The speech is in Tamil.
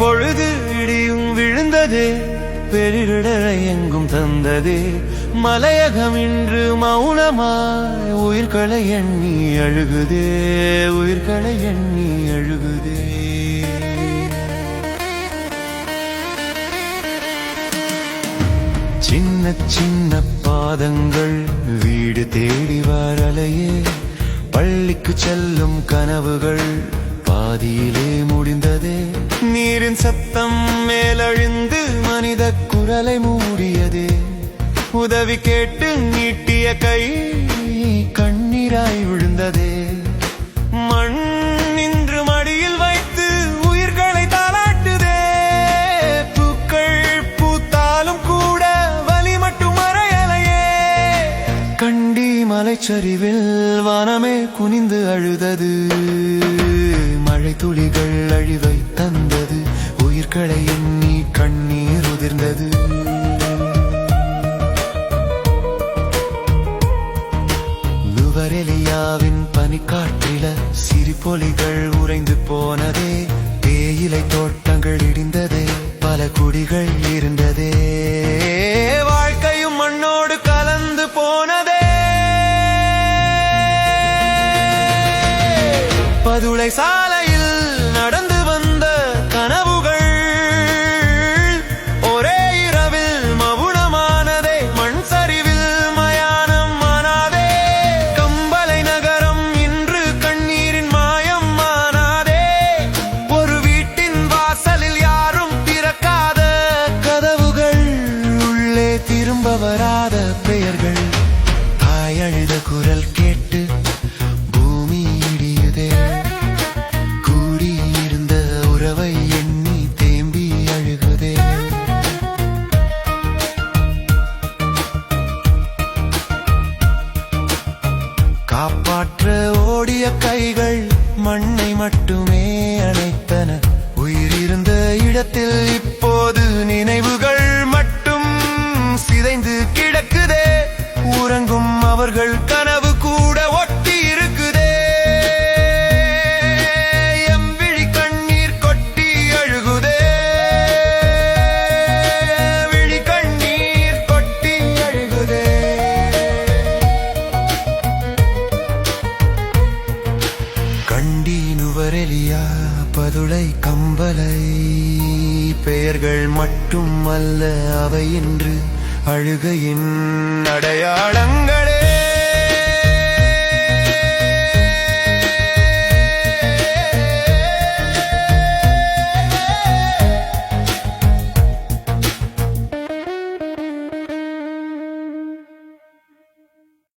பொழுது இடியும் விழுந்தது பெரிடலை எங்கும் தந்தது. மலையகம் இன்று மௌனமாய் உயிர்களை எண்ணி அழுகுதே உயிர்களை எண்ணி அழுகுதே. சின்ன சின்ன பாதங்கள் வீடு தேடி வரலையே. பள்ளிக்கு செல்லும் கனவுகள் பாதியிலே முடிந்ததே. நீரின் சத்தம் மேலழிந்து மனித குரலை மூடியதே. உதவி கேட்டு நீட்டிய கை கண்ணீராய் விழுந்ததே. மண் நின்று மடியில் வைத்து உயிர்களை தாளாட்டுதே. பூக்கள் பூத்தாலும் கூட வலி மட்டும் மறையலையே. கண்டி மலைச்சரிவில் வனமே குனிந்து அழுதது. மழை துளிகள் அழிவை தந்தது. உயிர்களை எண்ணி கண்ணீர் உதிர்ந்தது. நுவரெலியாவின் பனிக்காற்றில சிரிப்பொலிகள் உறைந்து போனதே. தேயிலை தோட்டங்கள் இடிந்ததே. பல குடிகள் இருந்ததே. வாழ்க்கையும் மண்ணோடு கலந்து போனதே. பதுளை சாலை ஓடிய கைகள் மண்ணை மட்டுமே அணைத்தன. உயிரிருந்த இடத்தில் இப்போது நினைவு கண்டீனுவரெலியா பதுளை கம்பலை. பெயர்கள் மட்டும் அல்ல அவை என்று அழுகையின் அடையாளங்களே.